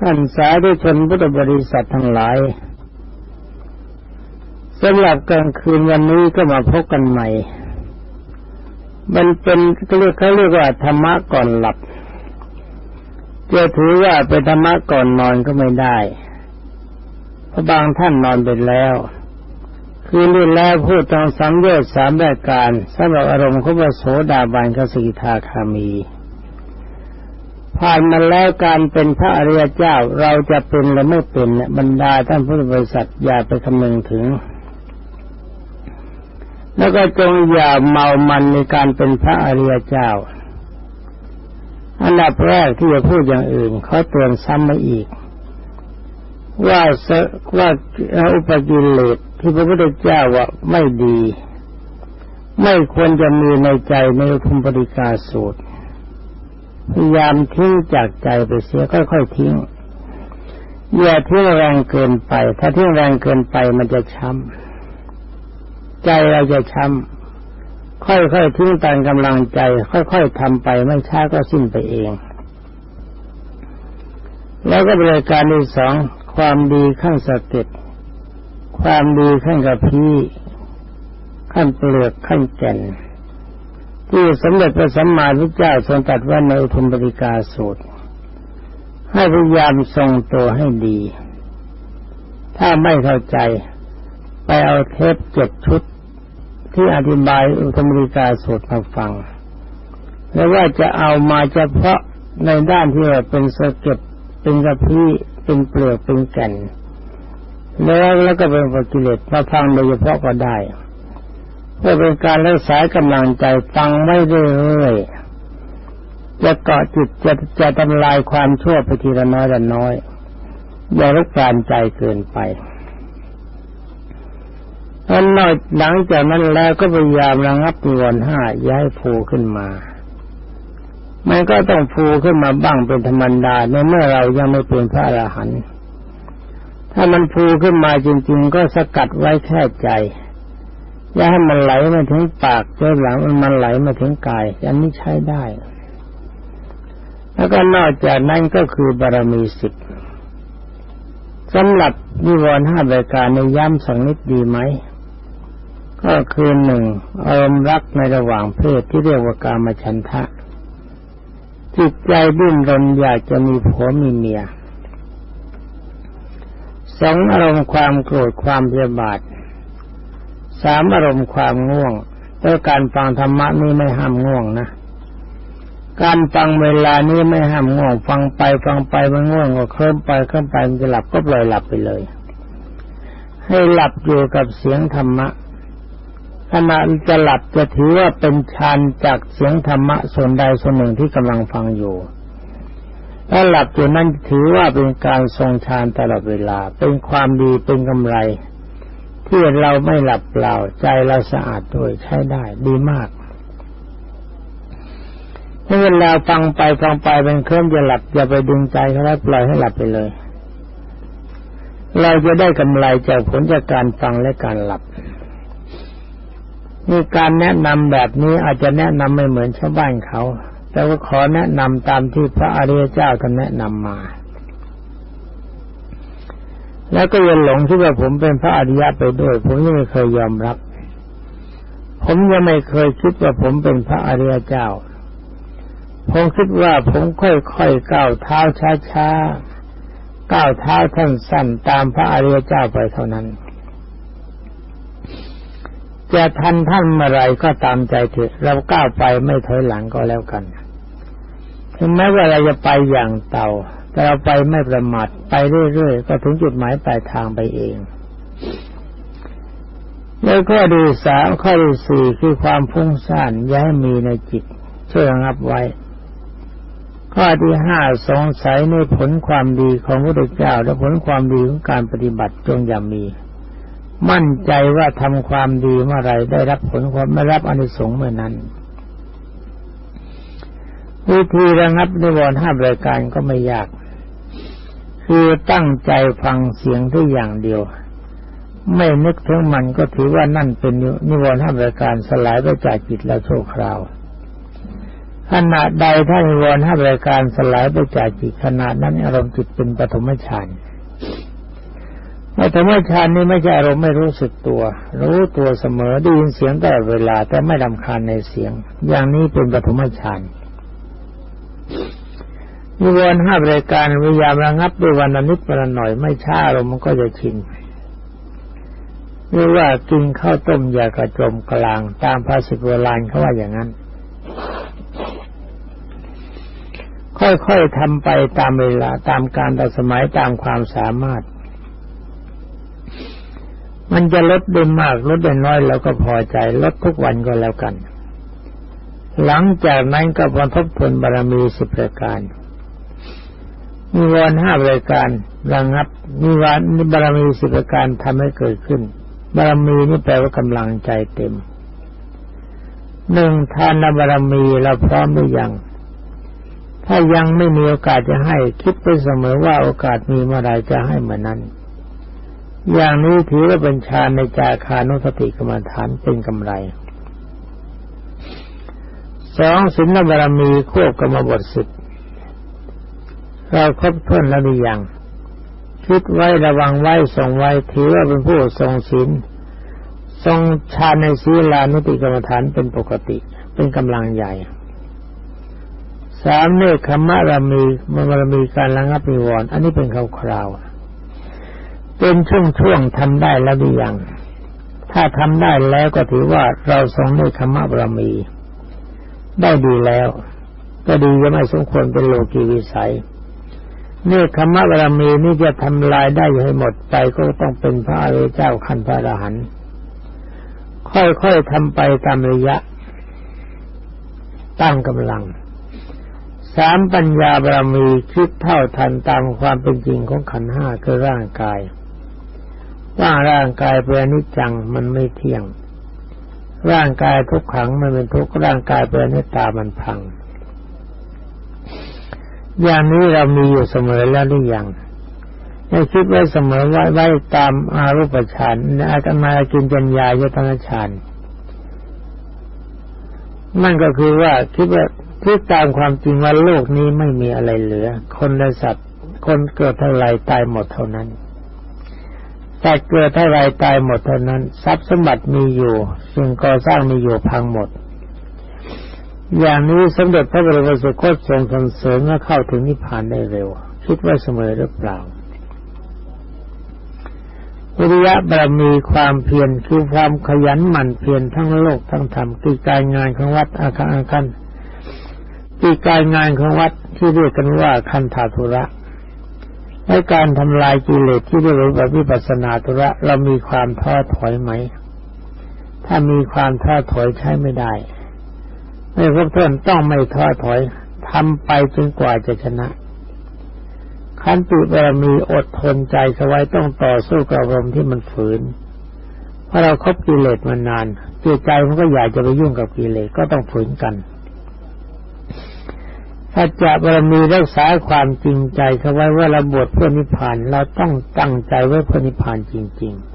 ท่านสาธุชนพุทธบริษัททั้งหลายสำหรับกลางคืนวันนี้ก็มาพบกันใหม่ มันเป็นเขาเรียกเขาเรียกว่าธรรมะก่อนหลับจะถือว่าเป็นธรรมะก่อนนอนก็ไม่ได้เพราะบางท่านนอนไปแล้ว คือนี่แล้วพูดตองสังเวชสามรายการสำหรับอารมณ์ของพระโสดาบันกสิทาคามี ผ่านมาแล้วการเป็นพระอริยเจ้าเราจะเป็นหรือไม่เป็นเนี่ยบรรดาท่านพุทธบริษัทอย่าไปคำนึงถึง แล้วก็จงอย่าเมามันในการเป็นพระอริยเจ้า อันดับแรกที่จะพูดอย่างอื่นเขาเตือนซ้ำมาอีก ว่าว่าอุปกิเลสที่พระพุทธเจ้าว่าไม่ดี ไม่ควรจะมีในใจในภูมิปริกาสูตร พยายามทิ้งจากใจไปเสียค่อยๆทิ้งอย่าทิ้งแรงเกินไป ถ้าทิ้งแรงเกินไปมันจะช้ำใจเราจะช้ำค่อยๆทิ้งตามกำลังใจ ค่อยๆทำไปไม่ช้าก็สิ้นไปเอง แล้วก็บริการที่สองความดีขั้นสเต็ปความดีขั้นกับพี่ขั้นเปลือกขั้นแก่น ที่สมเด็จพระสัมมาสัมพุทธเจ้าทรงตรัสว่าในอุทุมปริกาสูตร ให้พยายามทรงตัวให้ดี ถ้าไม่เข้าใจ ไปเอาเทปเจ็ดชุด ที่อธิบายอุทุมปริกาสูตรมาฟัง แล้วว่าจะเอามาเฉพาะในด้านที่เป็นสะเก็ดเป็นกระพี้เป็นเปลือกเป็นแก่นแล้วแล้วก็เป็นปกิเลสมาฟังโดยเฉพาะก็ได้ เพื่อเป็นการรักษากำลังใจฟังไม่เรื่อยๆจะเกาะจิตจะจะทำลายความชั่วไปทีละน้อยละน้อย อย่าลุกการใจเกินไปอันนอกหลังจากนั้นแล้วก็พยายามระงับนิวรณ์ห้าย้ายผูขึ้นมามันก็ต้องฟูขึ้นมาบ้างเป็นธรรมดาในเมื่อเรายังไม่เป็นพระอรหันต์ถ้ามันฟูขึ้นมาจริง ๆ ก็สกัดไว้แค่ใจ อย่าให้มันไหลมาถึงปากเจ้าหลังมันไหลมาถึงกายอันนี้ใช้ได้ แล้วก็นอกจากนั้นก็คือบารมีสิบสำหรับนิวรณ์ห้ารายการในย้ำสังนิดดีไหมก็คือหนึ่งอารมณ์รักในระหว่างเพศที่เรียกว่ากามฉันทะ จิตใจดิ้นรนอยากจะมีผัวมีเมียสองอารมณ์ความโกรธความพยาบาท สามอารมณ์ความง่วงแต่การฟังธรรมะนี่ไม่ห้ามง่วงนะ การฟังเวลานี้ไม่ห้ามง่วง ฟังไปฟังไปมันง่วงก็เคลิ้มไปเคลิ้มไปมันจะหลับก็ปล่อยหลับไปเลย ให้หลับอยู่กับเสียงธรรมะขณะจะหลับจะถือว่าเป็นฌานจากเสียงธรรมะส่วนใดส่วนหนึ่งที่กำลังฟังอยู่ถ้าหลับอยู่นั้นถือว่าเป็นการทรงฌานตลอดเวลา เป็นความดีเป็นกำไร ที่เราไม่หลับเปล่าใจเราสะอาดด้วยใช้ได้ดีมากถ้าเวลาฟังไปฟังไปเป็นเครื่องจะหลับอย่าไปดึงใจเขาแล้วปล่อยให้หลับไปเลย เราจะได้กำไรจากผลจากการฟังและการหลับนี่การแนะนำแบบนี้อาจจะแนะนำไม่เหมือนชาวบ้านเขา แต่ว่าขอแนะนำตามที่พระอริยเจ้าท่านแนะนำมา แล้วก็ยังหลงที่ว่าผมเป็นพระอริยะไปด้วย ผมยังไม่เคยยอมรับ ผมยังไม่เคยคิดว่าผมเป็นพระอริยเจ้า ผมคิดว่าผมค่อยๆก้าวเท้าช้าๆก้าวเท้าท่านสั้นตามพระอริยเจ้าไปเท่านั้น จะทันท่านเมื่อไรก็ตามใจเถอะเราก้าวไปไม่ถอยหลังก็แล้วกันถึงแม้ว่าเราจะไปอย่างเต่า แต่เราไปไม่ประมาทไปเรื่อยๆ ก็ถึงจุดหมายปลายทางไปเอง แล้วข้อดีสามข้อดีสี่คือความฟุ้งซ่านย้ายมีในจิต ช่วยระงับไว้ ข้อที่ห้าสงสัยในผลความดีของพระเจ้า และผลความดีของการปฏิบัติจงอย่ามี มั่นใจว่าทำความดีเมื่อไรได้รับผลความไม่รับอนิสงส์เมื่อนั้นวิธีระงับนิวรณ์ห้ารายการก็ไม่ยาก คือตั้งใจฟังเสียงที่อย่างเดียว ไม่นึกถึงมันก็ถือว่านั่นเป็นนิวรณ์ห้ารายการสลายไปจากจิตแล้วโชคราวขณะใดท่านิวรณ์ห้ารายการสลายไปจากจิตขณะนั้นอารมณ์จิตเป็นปฐมฌานปฐมฌานนี่ไม่ใช่อารมณ์ไม่รู้สึกตัว รู้ตัวเสมอได้ยินเสียงตลอดเวลาแต่ไม่ดำคาญในเสียง อย่างนี้เป็นปฐมฌาน นิวรณ์ห้ารายการวิยามระงับด้วยวันนิดวันหน่อยไม่ช้าอารมมันก็จะชินเรียกว่ากินข้าวต้มยากระจมกลางตามภาษิตโบราณเขาว่าอย่างนั้น ค่อยๆทำไปตามเวลาตามการต่อสมัยตามความสามารถ มันจะลดได้มากลดได้น้อยเราก็พอใจลดทุกวันก็แล้วกัน หลังจากนั้นก็พอทบทวนบารมีสิบประการ มีวันห้ารายการระงับมีวันบารมีสิบประการทำให้เกิดขึ้น บารมีนี่แปลว่ากำลังใจเต็มหนึ่งทานบารมีเราพร้อมหรือยัง ถ้ายังไม่มีโอกาสจะให้คิดไปเสมอว่าโอกาสมีเมื่อไรจะให้เหมือนนั้น อย่างนี้ถือว่าเป็นฌานในจาคานุสติกรรมฐานเป็นกำไรสองศีลบารมีควบกรรมบทสิบ เราครบถ้วนแล้วหรือยังคิดไว้ระวังไว้ทรงไว้ถือว่าเป็นผู้ทรงศีลทรงฌานในศีลานุติกรรมฐานเป็นปกติ เป็นกำลังใหญ่สามเนคขมะรามีมันรมีการระงับนิวรณ์อันนี้เป็นคราวคราวเป็นช่วงๆทำได้แล้วหรือยังถ้าทำได้แล้วก็ถือว่าเราทรงเนคขมะบารมี ได้ดีแล้ว ก็ดียังไม่สมควรเป็นโลกีวิสัย เนี่คำว่าบารมีนี่จะทำลายได้ให้หมดไปก็ต้องเป็นพระอริยเจ้าขั้นพระอรหันต์ค่อยๆทำไปตามระยะ ตั้งกำลัง สามปัญญาบารมีคิดเท่าทันตามความเป็นจริงของขันห้าคือร่างกาย ว่าร่างกายเป็นอนิจจังมันไม่เที่ยง ร่างกายทุกขังมันเป็นทุกร่างกายเป็นอนิจตามันพัง อย่างนี้เรามีอยู่เสมอแล้วหรือยังให้คิดไว้เสมอไว้ไว้ตามอารูปฌานอาตมากินจัญญายตนาฌานนั่นก็คือว่าคิดว่าคิดตามความจริงว่าโลกนี้ไม่มีอะไรเหลือ คนและสัตว์คนเกิดเท่าไรตายหมดเท่านั้นสัตว์เกิดเท่าไรตายหมดเท่านั้น ทรัพย์สมบัติมีอยู่ สิ่งก่อสร้างมีอยู่พังหมด อย่างนี้สมเด็จพระบรมสุคตทรงสรรเสริญว่าเข้าถึงนิพพานได้เร็ว คิดว่าเสมอหรือเปล่าวิริยะบารมีความเพียรคือความขยันหมั่นเพียรทั้งโลกทั้งธรรมคือการงานของวัดอาคารอาคันคือการงานของวัดที่เรียกกันว่าคันธาธุระในการทำลายกิเลสที่เรียกว่าวิปัสนาธุระเรามีความท้อถอยไหม ถ้ามีความท้อถอยใช้ไม่ได้ ไม่ครบถ้วนต้องไม่ท้อถอยทำไปจนกว่าจะชนะขันติบารมีอดทนใจสไว้ต้องต่อสู้กับอารมณ์ที่มันฝืน เพราะเราครบกิเลสมานานจิตใจมันก็อยากจะไปยุ่งกับกิเลสก็ต้องฝืนกันถ้าจะบารมีรักษาความจริงใจเขาไว้ว่าเราบวชเพื่อนิพพานเราต้องตั้งใจไว้เพื่อนิพพานจริง ๆ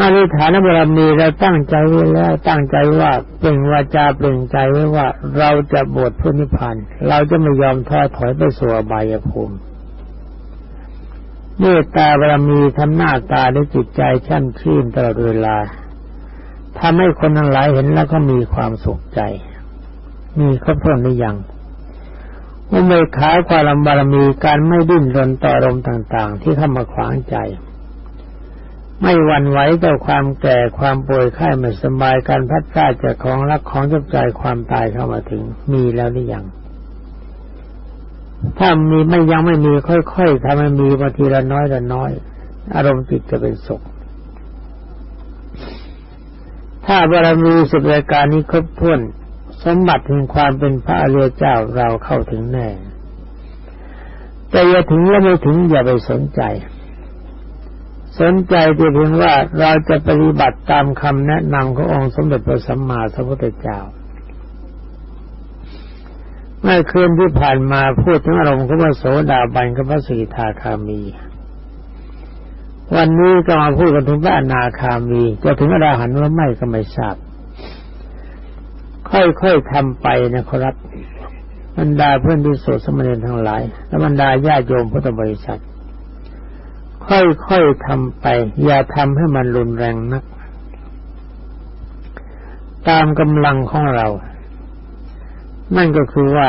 อธิษฐานบารมีเราตั้งใจไว้แล้วตั้งใจว่าเป็นวาจาเป็นใจไว้ว่า เราจะบวชพุทนิพพานเราจะไม่ยอมท้อถอยไปสู่อบายภูมิเมตตาบารมีทำหน้าตาด้วยจิตใจช่ำชื่นตลอดเวลาทำให้คนทั้งหลายเห็นแล้วก็มีความสุขใจ มีครบถ้วนหรือยังอุเบกขาความบารมีการไม่ดิ้นรนต่อรมต่าง ๆ ที่เข้ามาขวางใจ ไม่หวั่นไหวต่อความแก่ความป่วยไข้ไม่สบายการพัดพลาดจากของรักของจบใจความตายเข้ามาถึง มีแล้วหรือยังถ้ามีไม่ยังไม่มีค่อยๆทำให้มีบางทีละน้อยละน้อย อารมณ์จิตจะเป็นสุข ถ้าบารมีสิบรายการนี้ครบถ้วน สมบัติถึงความเป็นพระอริยเจ้าเราเข้าถึงแน่ แต่อย่าถึงว่าไม่ถึงอย่าไปสนใจ สนใจที่เพียงว่าเราจะปฏิบัติตามคำแนะนำขององค์สมเด็จพระสัมมาสัมพุทธเจ้าเมื่อคืนที่ผ่านมาพูดถึงอารมณ์ของพระโสดาบันกับพระสีทาคามี วันนี้ก็มาพูดกันถึงพระอนาคามี จะถึงอรหันต์หรือไม่ก็ไม่ทราบ ค่อยๆทำไปนะครับบรรดาเพื่อนที่โสดสมณีทั้งหลาย และบรรดาญาโยมพุทธบริษัท ค่อยๆทำไป อย่าทำให้มันรุนแรงนัก ตามกำลังของเรา นั่นก็คือว่า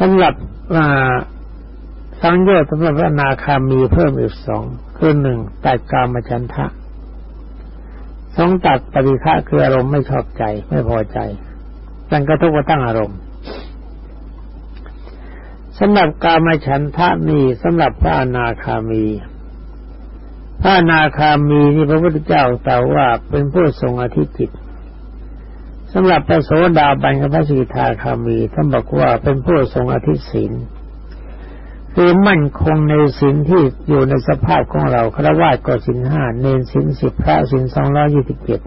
สำหรับสังโยชน์สำหรับพระนาคามีเพิ่มอีกสองคือหนึ่งตัดกามฉันทะสองตัดปฏิฆะคืออารมณ์ไม่ชอบใจไม่พอใจตั้งกระทบกระทั่งอารมณ์ สำหรับกามฉันทะมีสำหรับพระอนาคามี พระอนาคามีนี่พระพุทธเจ้าแต่ว่าเป็นผู้ทรงอธิจิตสำหรับพระโสดาบันกับพระสิทาคามีท่านบอกว่าเป็นผู้ทรงอธิศีลคือมั่นคงในศีลที่อยู่ในสภาพของเราครวาสก็ศีลห้าเนนศีลสิบพระศีลสองร้อยี่สิบเจ็ด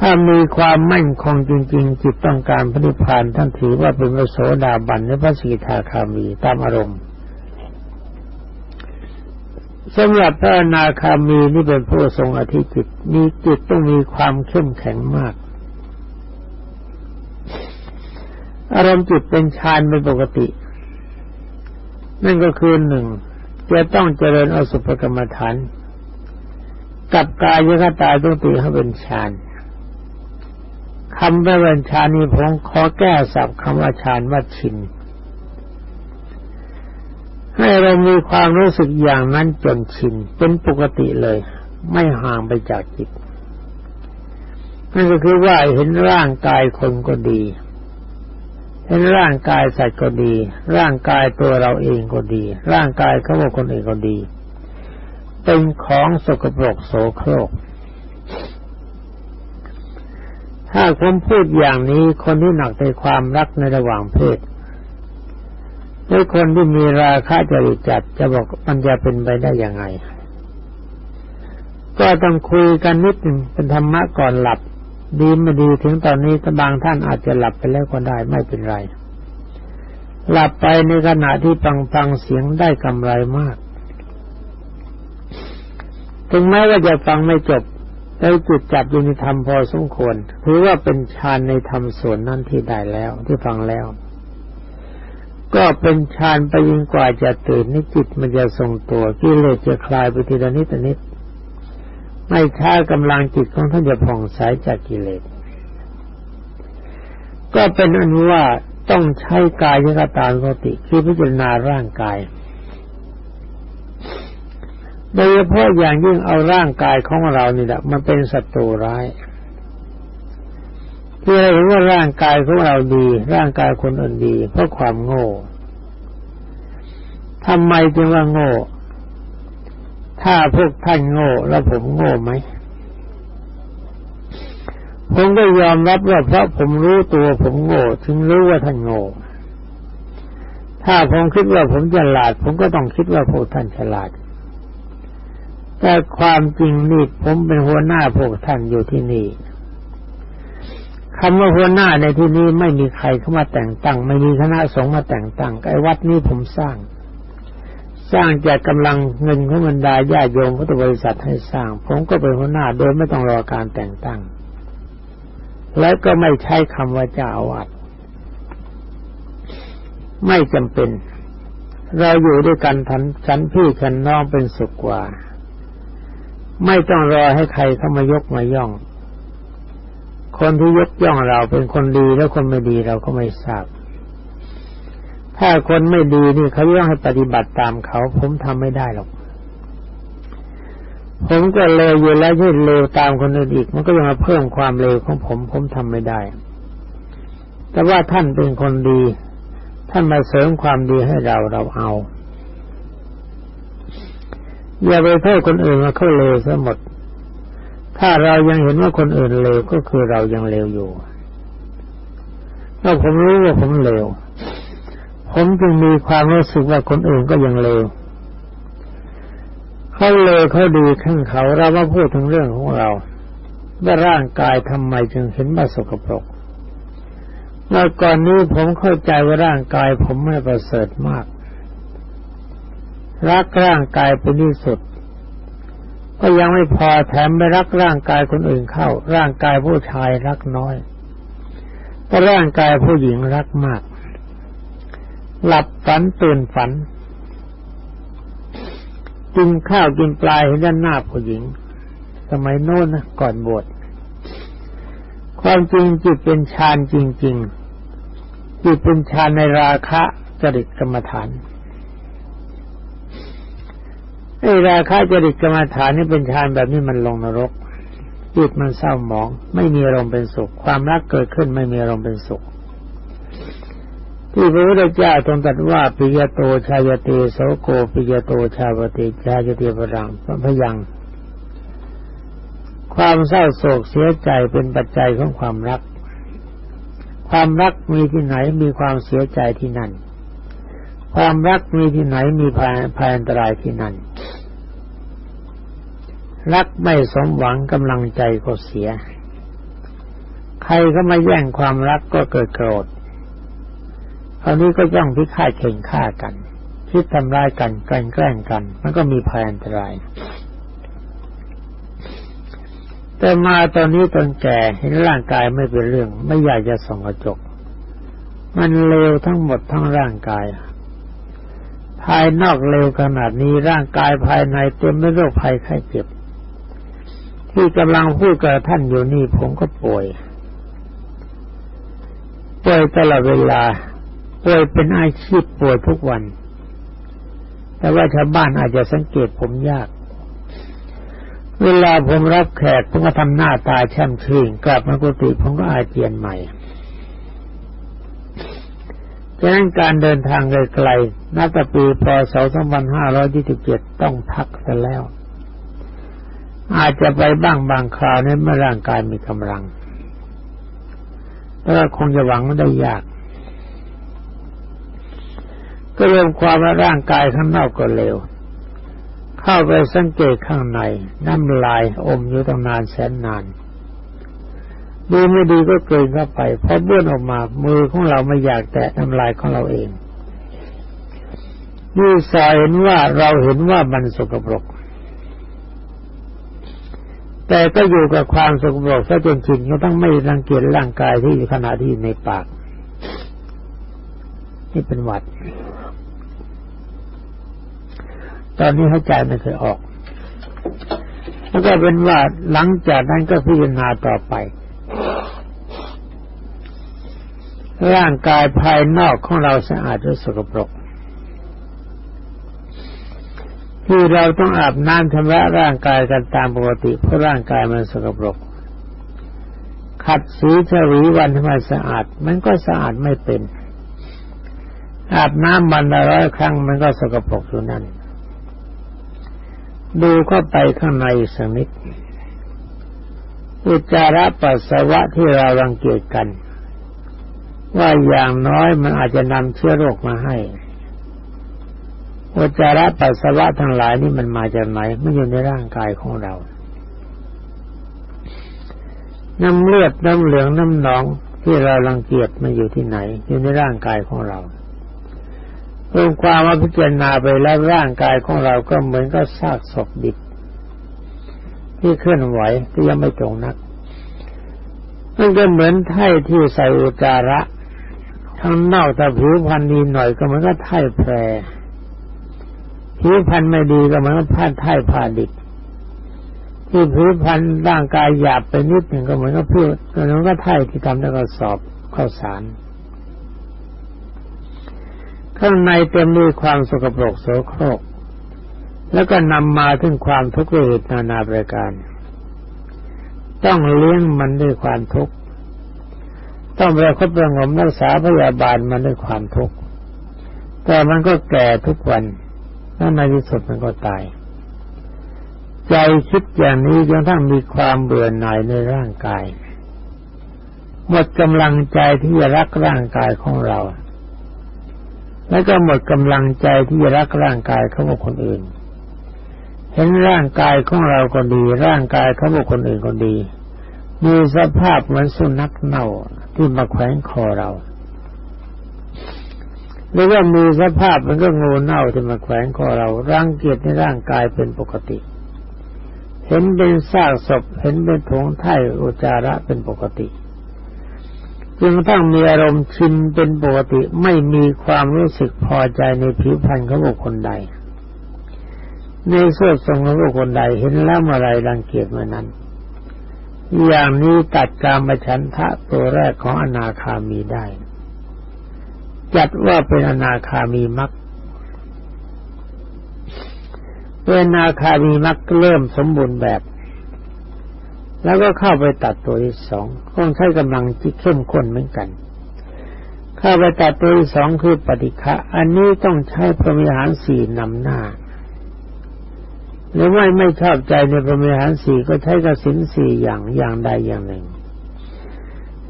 ถ้ามีความมั่นคงจริง ๆ จิตต้องการพระนิพพานท่านถือว่าเป็นพระโสดาบันในพระสิทาคามีตามอารมณ์สำหรับพระนาคามีนี่เป็นผู้ทรงอธิจิต มีจิตต้องมีความเข้มแข็งมาก อารมณ์จิตเป็นฌานเป็นปกติ นั่นก็คือหนึ่งจะต้องเจริญอสุภกรรมฐาน กับกายยคตาต้องตีให้เป็นฌาน คำว่าเป็นฌานี้ผมขอแก้ศัพท์คำว่าฌานว่าชิน ให้เรามีความรู้สึกอย่างนั้นจนชิน เป็นปกติเลย ไม่ห่างไปจากจิต นั่นก็คือว่าเห็นร่างกายคนก็ดี เห็นร่างกายสัตว์ก็ดี ร่างกายตัวเราเองก็ดี ร่างกายเขาว่าคนอื่นก็ดี เป็นของสกปรกโสโครก ถ้าผมพูดอย่างนี้คนที่หนักในความรักในระหว่างเพศหรือคนที่มีราคะจริตจัดจะบอกมันจะเป็นไปได้ยังไง ก็ต้องคุยกันนิดหนึ่งเป็นธรรมะก่อนหลับ ดีไม่ดีถึงตอนนี้ถ้าบางท่านอาจจะหลับไปแล้วก็ได้ไม่เป็นไร หลับไปในขณะที่ฟังฟังเสียงได้กำไรมาก ถึงแม้ว่าจะฟังไม่จบ แต่จุดจับอยู่ในธรรมพอสมควรถือว่าเป็นฌานในธรรมส่วนนั้นที่ได้แล้วที่ฟังแล้ว ก็เป็นฌานไปยิ่งกว่าจะตื่นนิจิตมันจะทรงตัวกิเลสจะคลายไปทีละนิดนิดไม่ช้ากำลังจิตของท่านจะผ่องใสจากกิเลส ก็เป็นอนุว่าต้องใช้กายยกตาปติคือพิจารณาร่างกาย โดยเฉพาะอย่างยิ่งเอาร่างกายของเรานี่แหละมันเป็นศัตรูร้ายที่เราเห็นว่าร่างกายของเราดี ร่างกายคนอื่นดี เพราะความโง่ทำไมจึงว่าโง่ ถ้าพวกท่านโง่แล้วผมโง่ไหมผมก็ยอมรับว่าเพราะผมรู้ตัวผมโง่ถึงรู้ว่าท่านโง่ ถ้าผมคิดว่าผมฉลาด ผมก็ต้องคิดว่าพวกท่านฉลาด แต่ความจริงนี่ผมเป็นหัวหน้าพวกท่านอยู่ที่นี่คำว่าหัวหน้าในที่นี้ไม่มีใครเข้ามาแต่งตั้ง ไม่มีคณะสงฆ์มาแต่งตั้งไอ้วัดนี้ผมสร้าง สร้างจากกำลังเงินของบรรดาญาโยมพุทธบริษัทให้สร้าง ผมก็เป็นหัวหน้าโดยไม่ต้องรอการแต่งตั้ง และก็ไม่ใช้คำว่าเจ้าอาวาสไม่จำเป็น เราอยู่ด้วยกันทันฉันพี่ฉันน้องเป็นสุขกว่า ไม่ต้องรอให้ใครเข้ามายกมาย่อง คนที่ยกย่องเราเป็นคนดีแล้วคนไม่ดีเราก็ไม่ทราบ ถ้าคนไม่ดีนี่เขาต้องให้ปฏิบัติตามเขา ผมทำไม่ได้หรอก ผมก็เลวอยู่แล้วที่เลวตามคนอื่นอีก มันก็ยังมาเพิ่มความเลวของผม ผมทำไม่ได้ แต่ว่าท่านเป็นคนดี ท่านมาเสริมความดีให้เราเราเอา อย่าไปโทษคนอื่นว่าเขาเลวซะหมด ถ้าเรายังเห็นว่าคนอื่นเลวก็คือเรายังเลวอยู่ถ้าผมรู้ว่าผมเลว ผมจึงมีความรู้สึกว่าคนอื่นก็ยังเลวเขาเลวเขาดีขึ้นเขาเรามาพูดถึงเรื่องของเราว่าร่างกายทำไมจึงเห็นว่าสกปรกเมื่อก่อนนี้ผมเข้าใจว่าร่างกายผมไม่ประเสริฐมาก รักร่างกายเป็นที่สุด ก็ยังไม่พอแถมไปรักร่างกายคนอื่นเข้า ร่างกายผู้ชายรักน้อยแต่ร่างกายผู้หญิงรักมาก หลับฝันตื่นฝันกินข้าวกินปลาเห็นด้านหน้าผู้หญิง สมัยโน้นนะก่อนบวชความจริงจิตเป็นฌานจริง ๆ จิตเป็นฌานในราคะจริตกรรมฐาน ไอ้ราคะจริตกรรมฐานนี่เป็นฌานแบบนี้มันลงนรกจิตมันเศร้าหมอง ไม่มีอารมณ์เป็นสุข ความรักเกิดขึ้นไม่มีอารมณ์เป็นสุข ที่พระพุทธเจ้าทรงตรัสว่าปิยโตชายเตโสโกปิยโตชาวติชายเตปรังพยัง ความเศร้าโศกเสียใจเป็นปัจจัยของความรัก ความรักมีที่ไหนมีความเสียใจที่นั่น ความรักมีที่ไหนมีภัยภัยอันตรายที่นั่น รักไม่สมหวังกำลังใจก็เสีย ใครก็มาแย่งความรักก็เกิดโกรธคราวนี้ก็ย่องพิฆาตเข่งฆ่ากันคิดทำร้ายกันแกล้งแกล้งกัน มันก็มีภัยอันตราย แต่มาตอนนี้ตอนแก่เห็นร่างกายไม่เป็นเรื่อง ไม่อยากจะส่องกระจก มันเลวทั้งหมดทั้งร่างกาย ภายนอกเลวขนาดนี้ร่างกายภายในเต็มไปด้วยโรคภัยไข้เจ็บ ที่กำลังพูดกับท่านอยู่นี่ผมก็ป่วย ป่วยตลอดเวลา ป่วยเป็นอาชีพป่วยทุกวัน แต่ว่าชาวบ้านอาจจะสังเกตผมยาก เวลาผมรับแขกผมก็ทำหน้าตาแช่มชื่นกลับมากุฏิผมก็อาเจียนใหม่ ฉะนั้นการเดินทางไกลๆนับแต่ปีพศ2527 ต้องพักซะแล้ว อาจจะไปบ้างบางคราวในเมื่อร่างกายมีกำลัง แต่คงจะหวังไม่ได้ยาก ก็เริ่มความว่าร่างกายข้างนอกก็เร็ว เข้าไปสังเกตข้างใน น้ำลายอมอยู่ตั้งนานแสนนาน ดีไม่ดีก็เกินเข้าไปพอเบื้อนออกมา มือของเราไม่อยากแตะน้ำลายของเราเองนี่สายเห็นว่าเราเห็นว่ามันสกปรก แต่ก็อยู่กับความสกปรกซะจนชินก็ต้องไม่รังเกียจร่างกายที่อยู่ขณะที่ในปาก นี่เป็นหวัด ตอนนี้หายใจไม่เคยออก แล้วก็เป็นว่าหลังจากนั้นก็พิจารณาต่อไป ร่างกายภายนอกของเราสะอาดหรือสกปรกที่เราต้องอาบน้ำชำระร่างกายกันตามปกติเพราะร่างกายมันสกปรก ขัดสีฉวีวันให้มันสะอาด มันก็สะอาดไม่เป็น อาบน้ำวันละร้อยครั้งมันก็สกปรกอยู่นั่น ดูเข้าไปข้างในสักนิดอุจจาระปัสสาวะที่เรารังเกียจกัน ว่าอย่างน้อยมันอาจจะนำเชื้อโรคมาให้อุจจาระปัสสาวะทั้งหลายนี่มันมาจากไหนไม่อยู่ในร่างกายของเรา น้ำเลือดน้ำเหลืองน้ำหนองที่เรารังเกียจมันอยู่ที่ไหน อยู่ในร่างกายของเรารวมความว่าพิจารณาไปแล้วร่างกายของเราก็เหมือนกับซากศพดิบที่เคลื่อนไหวที่ยังไม่ตรงนักมันก็เหมือนไถ่ที่ใส่อุจจาระ ข้างนอกแต่ผิวพรรณดีหน่อยก็เหมือนกับไถ่แพรผิวพรรณไม่ดีก็เหมือนกับผ้าไถ่ผ้าดิบที่ผิวพรรณร่างกายหยาบไปนิดหนึ่งก็เหมือนกับพืชก็เหมือนกับไถ่ที่ทำแล้วก็สอบข้าวสารข้างในเต็มด้วยความสกปรกโสโครก แล้วก็นำมาถึงความทุกข์เหตุนานาประการ ต้องเลี้ยงมันด้วยความทุกข์ ต้องประคบประงมรักษาพยาบาลมันด้วยความทุกข์แต่มันก็แก่ทุกวันแล้วในที่สุดมันก็ตาย ใจคิดอย่างนี้จนทั้งมีความเบื่อหน่ายในร่างกาย หมดกำลังใจที่จะรักร่างกายของเรา แล้วก็หมดกำลังใจที่จะรักร่างกายของคนอื่น เห็นร่างกายของเราก็ดี ร่างกายของบุคคลอื่นก็ดี มีสภาพเหมือนสุนัขเน่า ที่มาแขวงคอเราหรือว่ามีสภาพมันก็งูเน่าที่มาแขวงคอเราร่างเกียรติในร่างกายเป็นปกติ เห็นเป็นซากศพเห็นเป็นถงไถ่อุจจาระเป็นปกติจนกระทั่งมีอารมณ์ชินเป็นปกติไม่มีความรู้สึกพอใจในผิวพรรณของบุคคลใด ในเสื้อทรงของบุคคลใดเห็นแล้วเมื่อไรรังเกียจเมื่อนั้น อย่างนี้ตัดการมฉันทะตัวแรกของอนาคามีได้ จัดว่าเป็นอนาคามีมักเป็นอนาคามีมักเริ่มสมบูรณ์แบบ แล้วก็เข้าไปตัดตัวที่สองต้องใช้กำลังที่เข้มข้นเหมือนกัน เข้าไปตัดตัวที่สองคือปฏิฆะอันนี้ต้องใช้พระมิหารสี่นำหน้า หรือไม่ไม่ชอบใจในพระมิหารสี่ก็ใช้กสินสี่อย่างอย่างใดอย่างหนึ่ง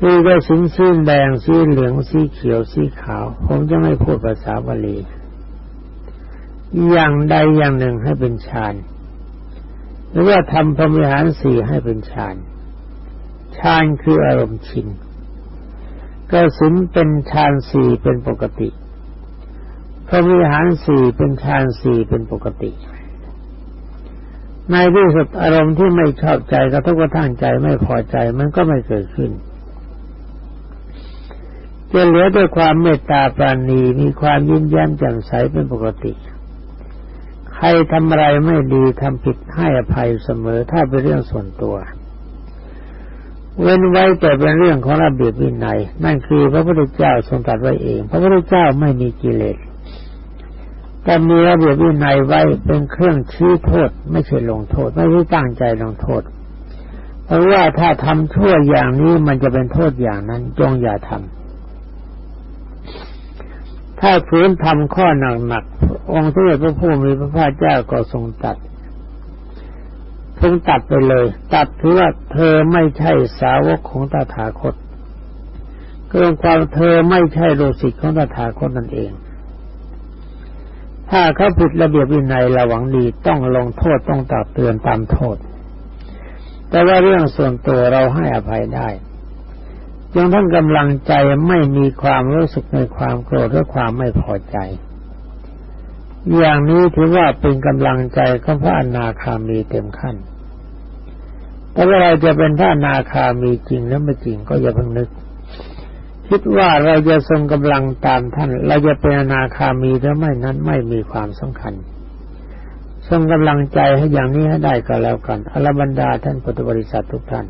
คือกสินสีแดงสีเหลืองสีเขียวสีขาว ผมจะไม่พูดภาษาบาลีอย่างใดอย่างหนึ่งให้เป็นฌานหรือว่าทำพรมิหารสี่ให้เป็นฌานฌานคืออารมณ์ชินกสินเป็นฌานสี่เป็นปกติพรมิหารสี่เป็นฌานสี่เป็นปกติ ในที่สุดอารมณ์ที่ไม่ชอบใจกระทบกระทั่งใจไม่พอใจมันก็ไม่เกิดขึ้นจะเหลือด้วยความเมตตาปราณีมีความยิ้มแย้มแจ่มใสเป็นปกติ ใครทำอะไรไม่ดีทำผิดให้อภัยเสมอถ้าเป็นเรื่องส่วนตัว เว้นไว้แต่เป็นเรื่องของระเบียบวินัย นั่นคือพระพุทธเจ้าทรงตรัสไว้เอง พระพุทธเจ้าไม่มีกิเลส แต่มีระเบียบวินัยไว้เป็นเครื่องชี้โทษ ไม่ใช่ลงโทษ ไม่ใช่ตั้งใจลงโทษ เพราะว่าถ้าทำชั่วอย่างนี้มันจะเป็นโทษอย่างนั้น จงอย่าทำถ้าฝืนทำข้อหนักๆองค์สมเด็จพระผู้มีพระภาคเจ้าก็ทรงตัดทรงตัดไปเลย ตัดถือว่าเธอไม่ใช่สาวกของตถาคตเกินความเธอไม่ใช่โลสิกของตถาคตนั่นเอง ถ้าเขาผิดระเบียบวินัยระหวังดีต้องลงโทษต้องตักเตือนตามโทษ แต่ว่าเรื่องส่วนตัวเราให้อภัยได้ยังทั้งกำลังใจไม่มีความรู้สึกในความโกรธหรือความไม่พอใจ อย่างนี้ถือว่าเป็นกำลังใจของพระอนาคามีเต็มขั้นแต่เว่าเราจะเป็นพระอนาคามีจริงแล้วไม่จริงก็อย่าเพิ่งนึก คิดว่าเราจะทรงกำลังตามท่าน เราจะเป็นอนาคามีหรือไม่นั้นไม่มีความสำคัญ ทรงกำลังใจให้อย่างนี้ให้ได้ก็แล้วกันอรบรรดาท่านพุทธบริษัททุกท่าน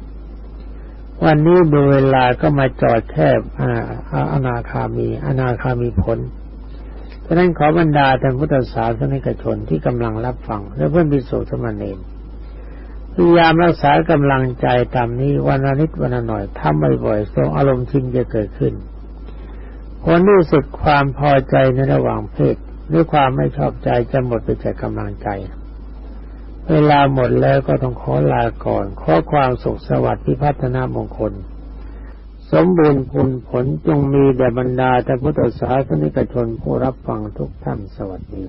วันนี้ดูเวลาก็มาจอดแคบอนาคามี อนาคามีผลฉะนั้นขอบรรดาท่านพุทธศาสนิกชนที่กำลังรับฟัง และเพื่อนพิสุสมณเณร พยายามรักษากำลังใจตามนี้วันละนิดวันละหน่อยทำบ่อยๆทรงอารมณ์ชินจะเกิดขึ้นผลที่สุดความพอใจในระหว่างเพศหรือความไม่ชอบใจจะหมดไปจากกำลังใจ เวลาหมดแล้วก็ต้องขอลาก่อนขอความสุขสวัสดิ์พิพัฒนามงคล สมบูรณ์ผลผลจงมีแด่บรรดาแต่พุทธศาสนิกชนผู้รับฟังทุกท่านสวัสดี